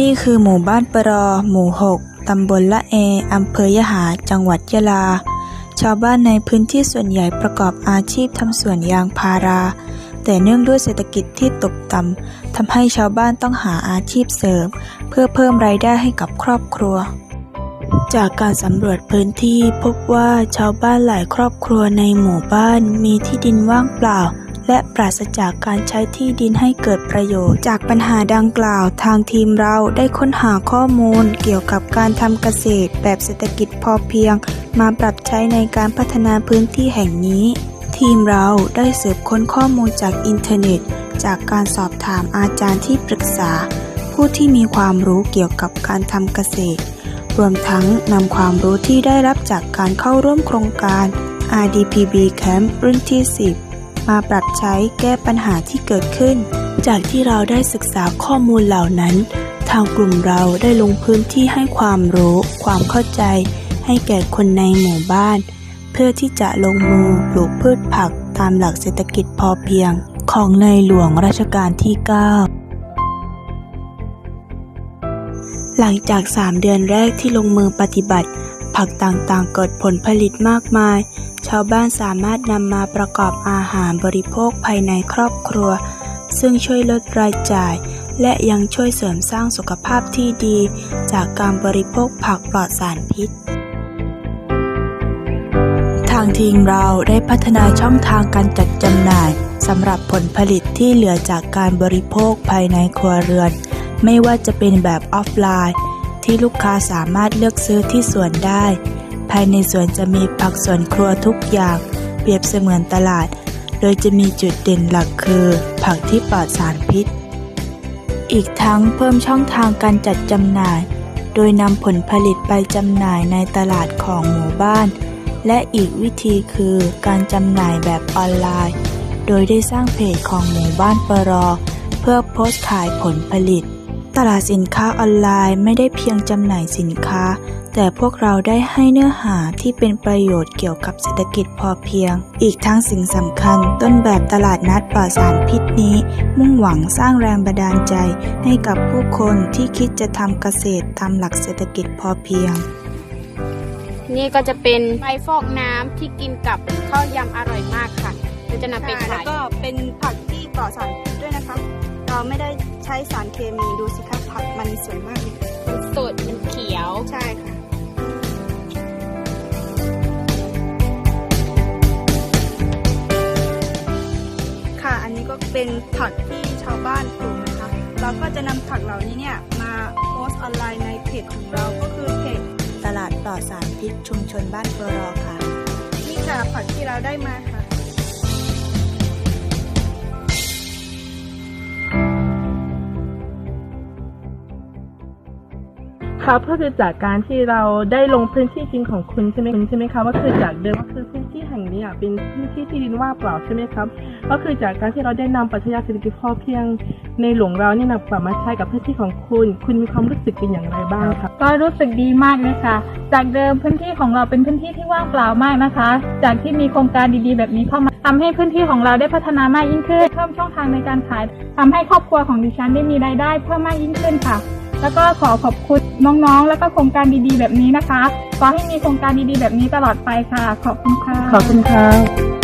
นี่คือหมู่บ้านปรอ หมู่ 6 ตำบลละเอ อำเภอยะหา จังหวัดยะลา ชาวบ้านในพื้นที่ส่วนใหญ่ประกอบอาชีพทำสวนยางพารา แต่เนื่องด้วยเศรษฐกิจที่ตกต่ำทำให้ชาวบ้านต้องหาอาชีพเสริม เพื่อเพิ่มรายได้ให้กับครอบครัว จากการสำรวจพื้นที่พบว่าชาวบ้านหลายครอบครัวในหมู่บ้านมีที่ดินว่างเปล่า ปราศจากการใช้ที่ดินให้เกิดประโยชน์ จากปัญหาดังกล่าว ทางทีมเราได้ค้นหาข้อมูล เกี่ยวกับการทำเกษตร แบบเศรษฐกิจพอเพียง มาปรับใช้ในการพัฒนาพื้นที่แห่งนี้ ทีมเราได้สืบค้นข้อมูลจากอินเทอร์เน็ต จากการสอบถามอาจารย์ที่ปรึกษา ผู้ที่มีความรู้เกี่ยวกับการทำเกษตร รวมทั้งนำความรู้ที่ได้รับจากการเข้าร่วมโครงการ RDPB Camp รุ่นที่ 10 มาปรับใช้แก้ปัญหาที่เกิดขึ้น จากที่เราได้ศึกษาข้อมูลเหล่านั้น ทางกลุ่มเราได้ลงพื้นที่ให้ความรู้ ความเข้าใจ ให้แก่คนในหมู่บ้าน เพื่อที่จะลงมือปลูกพืชผักตามหลักเศรษฐกิจพอเพียง ของในหลวงรัชกาลที่ 9หลังจาก 3 เดือนแรกที่ลงมือปฏิบัติ ผักต่างๆ เกิดผลผลิตมากมาย ชาวบ้านสามารถนำมาประกอบอาหารบริโภคภายในครอบครัว ซึ่งช่วยลดรายจ่าย และยังช่วยเสริมสร้างสุขภาพที่ดี จากการบริโภคผักปลอดสารพิษทางทีมเราได้พัฒนาช่องทางการจัดจำหน่ายสำหรับผลผลิตที่เหลือจากการบริโภคภายในครัวเรือน ไม่ว่าจะเป็นแบบออฟไลน์ ที่ลูกค้าสามารถเลือกซื้อที่สวนได้ ภายในสวนจะมีผักสวนครัวทุกอย่าง เปรียบเสมือนตลาด โดยจะมีจุดเด่นหลักคือ ผักที่ปลอดสารพิษ อีกทั้งเพิ่มช่องทางการจัดจำหน่าย โดยนำผลผลิตไปจำหน่ายในตลาดของหมู่บ้าน และอีกวิธีคือการจำหน่ายแบบออนไลน์ โดยได้สร้างเพจของหมู่บ้านปรอ เพื่อโพสต์ขายผลผลิต ตลาดสินค้าออนไลน์ไม่ได้เพียงจำหน่ายสินค้า แต่พวกเราได้ให้เนื้อหาที่เป็นประโยชน์เกี่ยวกับเศรษฐกิจพอเพียง อีกทั้งสิ่งสำคัญ ต้นแบบตลาดนัดปลอดสารพิษนี้ มุ่งหวังสร้างแรงบันดาลใจให้กับผู้คนที่คิดจะทำเกษตรตามหลักเศรษฐกิจพอเพียง นี่ก็จะเป็นใบฟอกน้ำที่กินกับข้าวยำอร่อยมากค่ะเราจะนำไปค่ะแล้ขาวยก็เป็นผักที่ปลอดสารพิษด้วยนะคะ เราไม่ได้ใช้สารเคมีดูสิคะผักมันสวยมากเลยมันสดมันเขียว ใช่ค่ะค่ะอันนี้ก็เป็นผักที่ชาวบ้านปลูกนะคะ เราก็จะนำผักเหล่านี้เนี่ยมาโพสต์ออนไลน์ในเพจของเราก็คือเพจตลาดปลอดสารพิษชุมชนบ้านเฟอรอค่ะนี่ค่ะผักที่เราได้มาค่ะ ครับก็คือจากการที่เราได้ลงพื้นที่จริงของคุณใช่ไหมคุณใช่ไหมครับว่าคือจากเดิมก็คือพื้นที่แห่งนี้เป็นพื้นที่ที่ดินว่างเปล่าใช่ไหมครับ ก็คือจากการที่เราได้นำปรัชญาเศรษฐกิจพอเพียงในหลวงเรานี่นำกลับมาใช้กับพื้นที่ของคุณ คุณมีความรู้สึกเป็นอย่างไรบ้างครับก็รู้สึกดีมากเลยค่ะ จากเดิมพื้นที่ของเราเป็นพื้นที่ที่ว่างเปล่ามากนะคะ จากที่มีโครงการดีๆ แบบนี้เข้ามาทำให้พื้นที่ของเราได้พัฒนามากยิ่งขึ้น เพิ่มช่องทางในการขายทำให้ครอบครัวของดิฉันได้มีรายได้เพิ่มมากยิ่งขึ้นค่ะ แล้วก็ขอขอบคุณน้องๆ แล้วก็โครงการดีๆ แบบนี้นะคะ ขอให้มีโครงการดีๆ แบบนี้ตลอดไปค่ะ ขอบคุณค่ะ ขอบคุณครับ